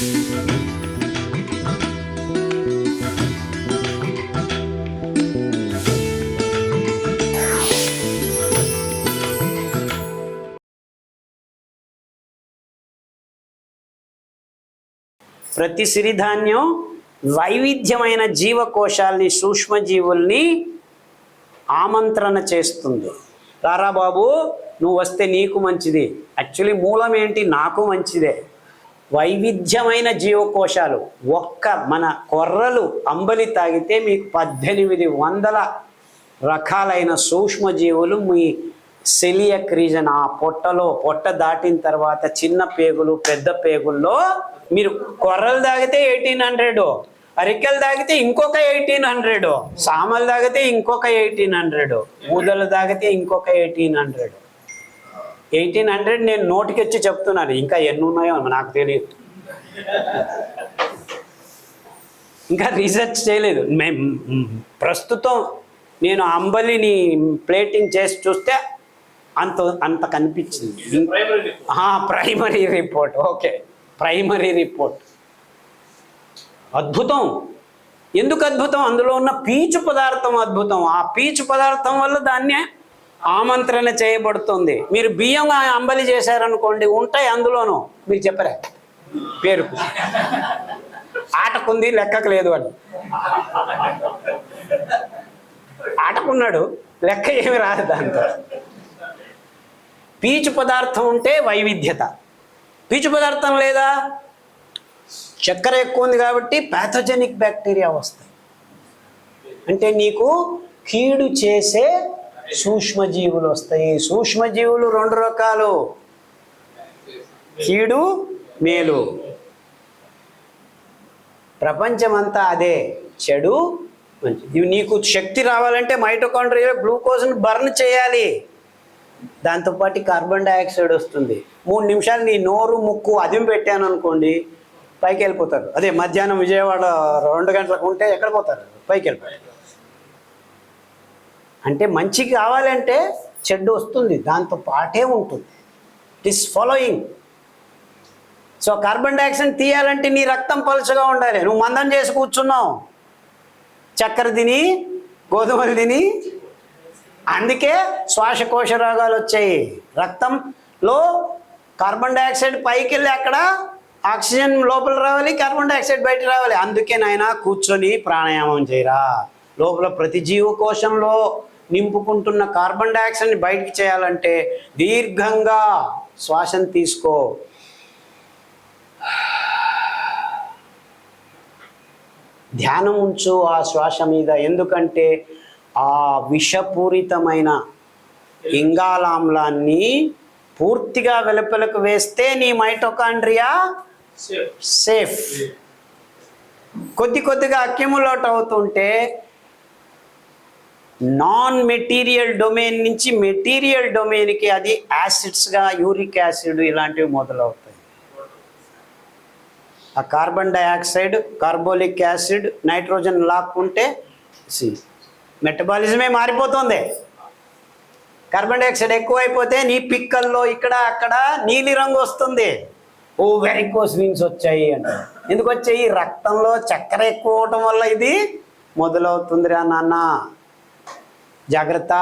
ప్రతి సిరిధాన్యం వైవిధ్యమైన జీవకోశాల్ని సూక్ష్మజీవుల్ని ఆమంత్రణ చేస్తుంది. రారా బాబు నువ్వు వస్తే నీకు మంచిది. యాక్చువల్లీ మూలం ఏంటి? నాకు మంచిదే. వైవిధ్యమైన జీవకోశాలు. ఒక్క మన కొర్రలు అంబలి తాగితే మీకు పద్దెనిమిది వందల రకాలైన సూక్ష్మజీవులు మీ సెలియక్ రీజన్. ఆ పొట్టలో పొట్ట దాటిన తర్వాత చిన్న పేగులు పెద్ద పేగుల్లో మీరు కొర్రలు తాగితే ఎయిటీన్ హండ్రెడ్ అరికెలు తాగితే ఇంకొక ఎయిటీన్ హండ్రెడ్ సామలు తాగితే ఇంకొక ఎయిటీన్ హండ్రెడ్ ఊదలు తాగితే ఇంకొక ఎయిటీన్ హండ్రెడ్. ఎయిటీన్ హండ్రెడ్ నేను నోటికి వచ్చి చెప్తున్నాను. ఇంకా ఎన్ని ఉన్నాయో నాకు తెలియదు. ఇంకా రీసెర్చ్ చేయలేదు. మేము ప్రస్తుతం నేను అంబలిని ప్లేటింగ్ చేసి చూస్తే అంత అంత కనిపించింది. Primary report. Okay. Primary report. అద్భుతం. ఎందుకు అద్భుతం? అందులో ఉన్న పీచు పదార్థం అద్భుతం. ఆ పీచు పదార్థం వల్ల దాన్ని ఆమంత్రణ చేయబడుతుంది. మీరు బియ్యం అంబలి చేశారనుకోండి ఉంటాయి అందులోనూ. మీరు చెప్పరా? పేరుకు. ఆటకుంది లెక్కకు లేదు అని. ఆటకున్నాడు లెక్క ఏమి రాదు దాంతో. పీచు పదార్థం ఉంటే వైవిధ్యత. పీచు పదార్థం లేదా? చక్కెర ఎక్కువ ఉంది కాబట్టి ప్యాథోజెనిక్ బ్యాక్టీరియా వస్తాయి. అంటే నీకు కీడు చేసే సూక్ష్మజీవులు వస్తాయి. సూక్ష్మజీవులు రెండు రకాలు. కీడు మేలు. ప్రపంచమంతా అదే. చెడు మంచి. నీకు శక్తి రావాలంటే మైటోకాండ్రియా గ్లూకోజ్ని బర్న్ చేయాలి. దాంతోపాటు కార్బన్ డైఆక్సైడ్ వస్తుంది. మూడు నిమిషాలు నీ నోరు ముక్కు అదిం పెట్టాను అనుకోండి పైకి వెళ్ళిపోతారు. అదే మధ్యాహ్నం విజయవాడ రెండు గంటలకు ఉంటే ఎక్కడ పోతారు? పైకి వెళ్ళిపోతారు. అంటే మంచి కావాలంటే చెడ్డు వస్తుంది దాంతో పాటే ఉంటుంది. This is following so carbon dioxide తీయాలంటే నీ రక్తం పలుచగా ఉండాలి. నువ్వు మందం చేసి కూర్చున్నావు. చక్కెర తిని గోధుమలు తిని అందుకే శ్వాసకోశ రోగాలు వచ్చాయి. రక్తంలో కార్బన్ డైఆక్సైడ్ పైకి వెళ్ళి అక్కడ ఆక్సిజన్ లోపల రావాలి కార్బన్ డైఆక్సైడ్ బయట రావాలి. అందుకే నాయన కూర్చొని ప్రాణాయామం చేయరా. లోపల ప్రతి జీవకోశంలో నింపుకుంటున్న కార్బన్ డైఆక్సైడ్ని బయటికి చేయాలంటే దీర్ఘంగా శ్వాసను తీసుకో. ధ్యానం ఉంచు ఆ శ్వాస మీద. ఎందుకంటే ఆ విషపూరితమైన ఇంగాలామ్లాన్ని పూర్తిగా వెలుపలకు వేస్తే నీ మైటోకాండ్రియా? సేఫ్ కొద్ది కొద్దిగా అక్యుములేట్ అవుతుంటే నాన్ మెటీరియల్ డొమైన్ నుంచి మెటీరియల్ డొమైన్కి అది యాసిడ్స్గా యూరిక్ యాసిడ్ ఇలాంటివి మొదలవుతాయి. ఆ carbon dioxide carbolic acid nitrogen లాక్కుంటే సి మెటబాలిజమే మారిపోతుంది. కార్బన్ డైఆక్సైడ్ ఎక్కువైపోతే నీ పిక్కల్లో ఇక్కడ అక్కడ నీలి రంగు వస్తుంది. ఓ వెరికోస్ వీన్స్ వచ్చాయి అంటే ఎందుకు వచ్చాయి? రక్తంలో చక్కెర ఎక్కువ అవటం వల్ల ఇది మొదలవుతుందిరా నాన్న. జాగ్రత్త.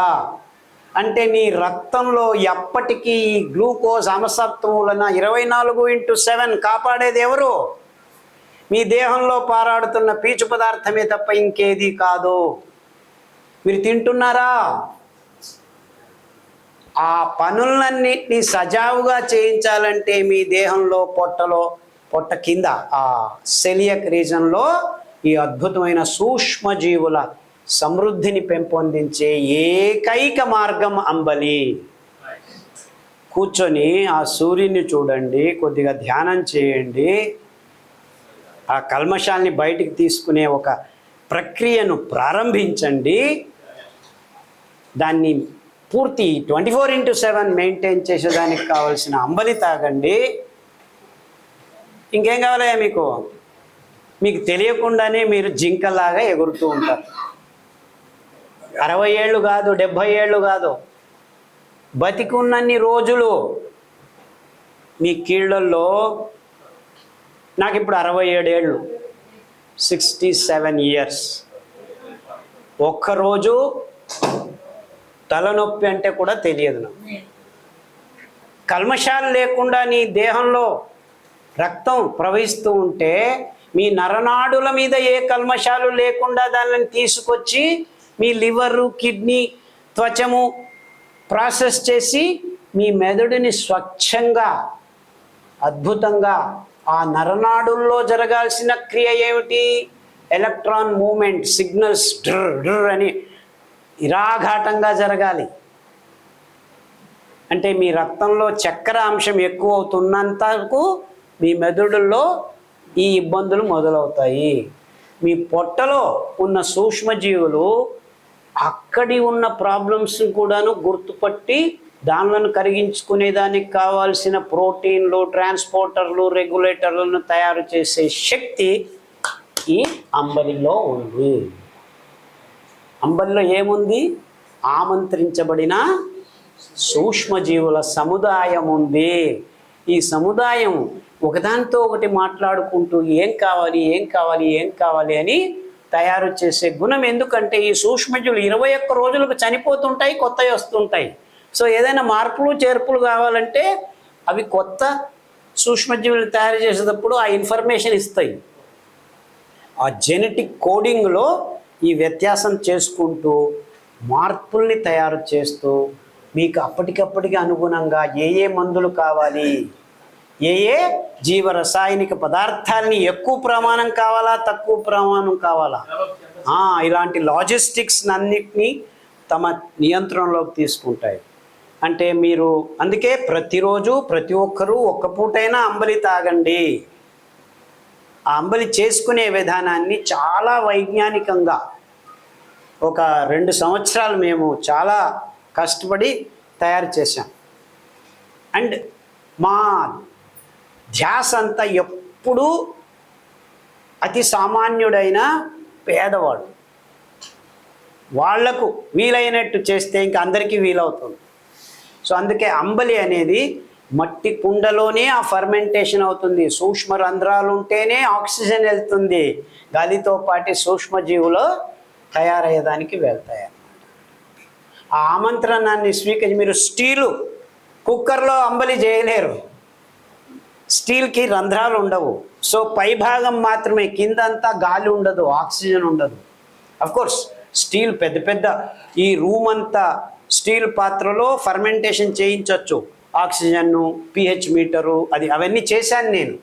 అంటే నీ రక్తంలో ఎప్పటికీ ఈ గ్లూకోజ్ అమసత్వం వలన ఇరవై నాలుగు ఇంటూ సెవెన్ కాపాడేది ఎవరు? మీ దేహంలో పారాడుతున్న పీచు పదార్థమే తప్ప ఇంకేది కాదు. మీరు తింటున్నారా? ఆ పనులన్నింటినీ సజావుగా చేయించాలంటే మీ దేహంలో పొట్టలో పొట్ట కింద ఆ సెలియక్ రీజన్లో ఈ అద్భుతమైన సూక్ష్మజీవుల సమృద్ధిని పెంపొందించే ఏకైక మార్గం అంబలి. కూర్చొని ఆ సూర్యుని చూడండి కొద్దిగా ధ్యానం చేయండి. ఆ కల్మషాల్ని బయటికి తీసుకునే ఒక ప్రక్రియను ప్రారంభించండి. దాన్ని పూర్తి twenty four into seven maintain చేసేదానికి కావాల్సిన అంబలి తాగండి. ఇంకేం కావాలయ్యా మీకు? మీకు తెలియకుండానే మీరు జింకలాగా ఎగురుతూ ఉంటారు. అరవై ఏళ్ళు కాదు డెబ్భై ఏళ్ళు కాదు. బతికున్నన్ని రోజులు మీ కీళ్ళల్లో నాకు ఇప్పుడు అరవై ఏడేళ్ళు సిక్స్టీ సెవెన్ ఇయర్స్. ఒక్కరోజు తలనొప్పి అంటే కూడా తెలియదు నాకు. కల్మషాలు లేకుండా నీ దేహంలో రక్తం ప్రవహిస్తూ ఉంటే మీ నరనాడుల మీద ఏ కల్మషాలు లేకుండా దానిని తీసుకొచ్చి మీ లివరు కిడ్నీ త్వచము ప్రాసెస్ చేసి మీ మెదడుని స్వచ్ఛంగా అద్భుతంగా ఆ నరనాడుల్లో జరగాల్సిన క్రియ ఏమిటి? ఎలక్ట్రాన్ మూమెంట్ సిగ్నల్స్ డ్ర్ డ్ర్ అని ఇరాఘాటంగా జరగాలి. అంటే మీ రక్తంలో చక్కెర అంశం ఎక్కువ అవుతున్నంతకు మీ మెదడుల్లో ఈ ఇబ్బందులు మొదలవుతాయి. మీ పొట్టలో ఉన్న సూక్ష్మజీవులు అక్కడి ఉన్న ప్రాబ్లమ్స్ కూడాను గుర్తుపట్టి దానిలను కరిగించుకునేదానికి కావాల్సిన ప్రోటీన్లు ట్రాన్స్పోర్టర్లు రెగ్యులేటర్లను తయారు చేసే శక్తి ఈ అంబలిలో ఉంది. అంబలిలో ఏముంది? ఆమంత్రించబడిన సూక్ష్మజీవుల సముదాయం ఉంది. ఈ సముదాయం ఒకదానితో ఒకటి మాట్లాడుకుంటూ ఏం కావాలి ఏం కావాలి ఏం కావాలి అని తయారు చేసే గుణం ఎందుకంటే ఈ సూక్ష్మజీవులు ఇరవై ఒక్క రోజులకు చనిపోతుంటాయి కొత్తవి వస్తుంటాయి. సో ఏదైనా మార్పులు చేర్పులు కావాలంటే అవి కొత్త సూక్ష్మజీవులు తయారు చేసేటప్పుడు ఆ ఇన్ఫర్మేషన్ ఇస్తాయి. ఆ జెనెటిక్ కోడింగ్లో ఈ వ్యత్యాసం చేసుకుంటూ మార్పుల్ని తయారు చేస్తూ మీకు అప్పటికప్పటికి అనుగుణంగా ఏ ఏ మందులు కావాలి? ఏ ఏ జీవ రసాయనిక పదార్థాలని ఎక్కువ ప్రమాణం కావాలా తక్కువ ప్రమాణం కావాలా? ఇలాంటి లాజిస్టిక్స్ అన్నిటినీ తమ నియంత్రణలోకి తీసుకుంటాయి. అంటే మీరు అందుకే ప్రతిరోజు ప్రతి ఒక్కరూ ఒక్క పూటైనా అంబలి తాగండి. ఆ అంబలి చేసుకునే విధానాన్ని చాలా వైజ్ఞానికంగా ఒక రెండు సంవత్సరాలు మేము చాలా కష్టపడి తయారు చేశాం. అండ్ మా ధ్యాస అంతా ఎప్పుడూ అతి సామాన్యుడైన పేదవాడు. వాళ్ళకు వీలైనట్టు చేస్తే ఇంక అందరికీ వీలవుతుంది. సో అందుకే అంబలి అనేది మట్టి కుండలోనే ఆ ఫర్మెంటేషన్ అవుతుంది. సూక్ష్మ రంధ్రాలు ఉంటేనే ఆక్సిజన్ వెళ్తుంది. గాలితో పాటు సూక్ష్మజీవులు తయారయ్యేదానికి వెళ్తాయి ఆ ఆమంత్రణాన్ని స్వీకరించి మీరు స్టీలు కుక్కర్లో అంబలి చేయలేరు. స్టీల్కి రంధ్రాలు ఉండవు. సో పై భాగం మాత్రమే కిందంతా గాలి ఉండదు ఆక్సిజన్ ఉండదు. కోర్స్ స్టీల్ పెద్ద పెద్ద ఈ రూమ్ అంతా స్టీల్ పాత్రలో ఫర్మెంటేషన్ చేయించవచ్చు ఆక్సిజన్ను పిహెచ్ మీటరు అది అవన్నీ చేశాను నేను.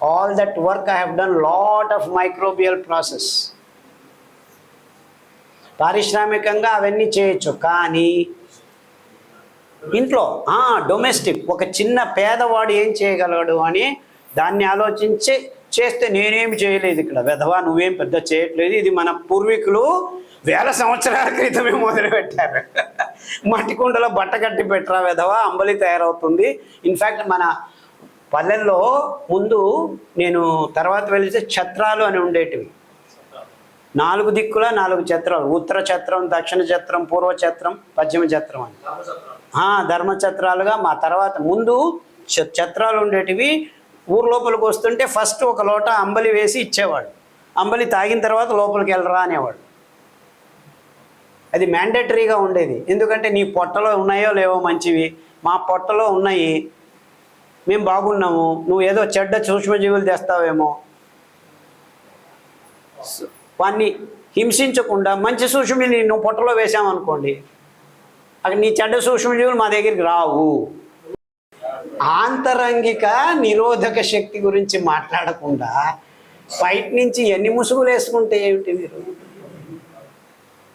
All that work I have done lot of microbial process పారిశ్రామికంగా అవన్నీ చేయొచ్చు. కానీ ఇంట్లో డొమెస్టిక్ ఒక చిన్న పేదవాడు ఏం చేయగలడు అని దాన్ని ఆలోచించి చేస్తే నేనేమి చేయలేదు ఇక్కడ. వెధవా నువ్వేం పెద్ద చేయట్లేదు. ఇది మన పూర్వీకులు వేల సంవత్సరాల క్రితమే మొదలుపెట్టారు. మట్టి కుండలో బట్ట కట్టి పెట్టరా వెధవా అంబలి తయారవుతుంది. ఇన్ఫ్యాక్ట్ మన పల్లెల్లో ముందు నేను తర్వాత వెళితే ఛత్రాలు అని ఉండేటివి. నాలుగు దిక్కుల నాలుగు చత్రాలు ఉత్తర చత్రం దక్షిణ చత్రం పూర్వ ఛత్రం పశ్చిమ చత్రం అని. ధర్మచత్రాలుగా మా తర్వాత ముందు చత్రాలు ఉండేటివి ఊరు లోపలికి వస్తుంటే ఫస్ట్ ఒక లోట అంబలి వేసి ఇచ్చేవాడు. అంబలి తాగిన తర్వాత లోపలికి వెళ్ళరా అనేవాడు. అది మ్యాండేటరీగా ఉండేది. ఎందుకంటే నీ పొట్టలో ఉన్నాయో లేవో మంచివి. మా పొట్టలో ఉన్నాయి. మేము బాగున్నాము. నువ్వు ఏదో చెడ్డ సూక్ష్మజీవులు తెస్తావేమో. వాన్ని హింసించకుండా మంచి సూక్ష్మజీవిని నువ్వు పొట్టలో వేసామనుకోండి అక్కడ నీ చెడ్డ సూక్ష్మజీవులు మా దగ్గరికి రావు. ఆంతరంగిక నిరోధక శక్తి గురించి మాట్లాడకుండా బయట నుంచి ఎన్ని ముసుగులు వేసుకుంటే ఏమిటి మీరు?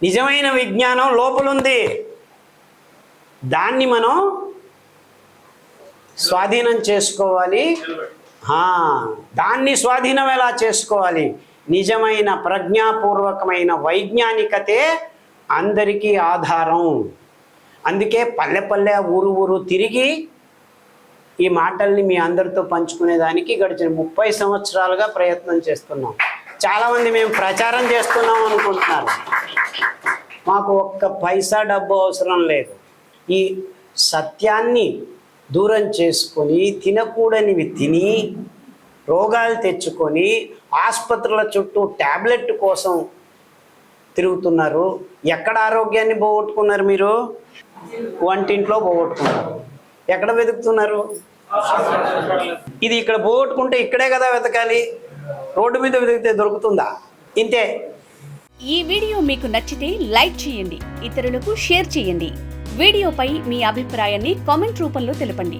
నిజమైన విజ్ఞానం లోపలుంది. దాన్ని మనం స్వాధీనం చేసుకోవాలి. దాన్ని స్వాధీనం ఎలా చేసుకోవాలి? నిజమైన ప్రజ్ఞాపూర్వకమైన వైజ్ఞానికతే అందరికీ ఆధారం. అందుకే పల్లె పల్లె ఊరు ఊరు తిరిగి ఈ మాటల్ని మీ అందరితో పంచుకునేదానికి గడిచిన ముప్పై సంవత్సరాలుగా ప్రయత్నం చేస్తున్నాం. చాలామంది మేము ప్రచారం చేస్తున్నాం అనుకుంటున్నారు. మాకు ఒక్క పైసా డబ్బు అవసరం లేదు. ఈ సత్యాన్ని దూరం చేసుకొని తినకూడనివి తిని రోగాలు తెచ్చుకొని ఆసుపత్రుల చుట్టూ ట్యాబ్లెట్ కోసం తిరుగుతున్నారు. ఎక్కడ ఆరోగ్యాన్ని పోగొట్టుకున్నారు మీరు? వంటింట్లో పోగొట్టుకున్నారు. ఎక్కడ వెతుకుతున్నారు? ఇది ఇక్కడ పోగొట్టుకుంటే ఇక్కడే కదా వెతకాలి. రోడ్డు మీద వెతికితే దొరుకుతుందా? ఇంతే. ఈ వీడియో మీకు నచ్చితే లైక్ చేయండి ఇతరులకు షేర్ చేయండి. వీడియోపై మీ అభిప్రాయాన్ని కామెంట్ రూపంలో తెలపండి.